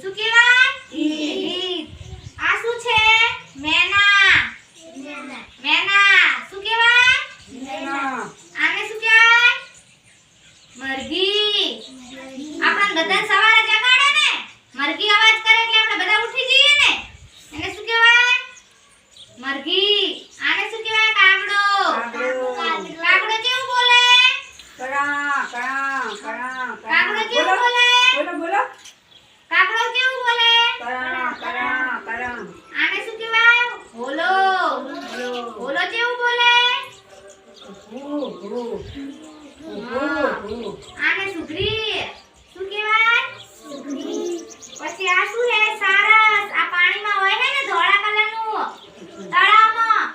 શું કહેવાય? ગીત આ શું છે? મેના. મેના. શું કહેવાય? આને શું કહેવાય? મરઘી. આપણે બધા સવારે જગાડે ને. મરઘી અવાજ કરે એટલે આપણે બધા ઉઠી જઈએ ને. એને શું કહેવાય? મરઘી. આને શું કહેવાય? કાગડો. કાગડો. કેવું બોલે? કરા કરા કરા કાગડો કેવું બોલે? બોલો બોલો. કાકડો કેવું બોલે? કરા કરા કરા આને શું કહેવાય? હોલો. હોલો. કેવું બોલે? ભૂ ભૂ ભૂ આને સુધરી શું કહેવાય? પછી આ શું હે સારસ. આ પાણીમાં હોય હે ને ધોળા કલરનું? તળાવમાં.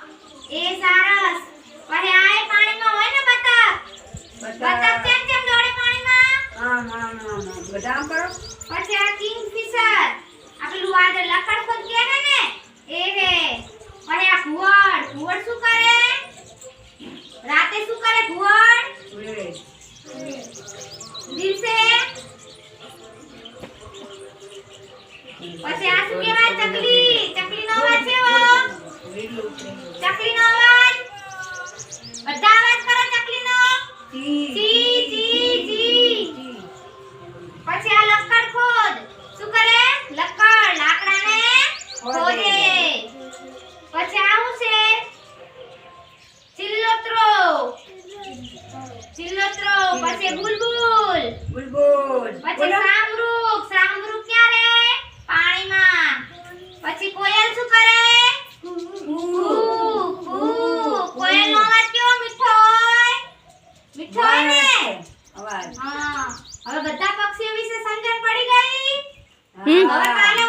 એ સારસ. પછી આ એ પાણીમાં હોય ને બતક? બતક. કેમ કેમ દોડે પાણીમાં? હા હા આમ. બધા આમ કરો. પછી આ કિંગફિશર. આ પેલું જે લકડખોદ કહે છે ને? એ હે. પછી આ ઘુવડ ઘુવડ શું કરે? રાતે શું કરે ઘુવડ ઉડે દિવસે? પછી આ શું કહેવાય? ચકલી. ચકલી નો કેવો? વેલું પછી બુલબુલ? બુલબુલ. પછી સામરૂક સામરૂખ. ક્યાં રહે પાણીમાં. પછી કોયલ શું કરે? કૂ કૂ કોયલનો અવાજ કેવો મીઠો હોય? મીઠો હોય ને? અવાજ હા. હવે બધા પક્ષીઓ વિશે સમજણ પડી ગઈ? હવે કાલે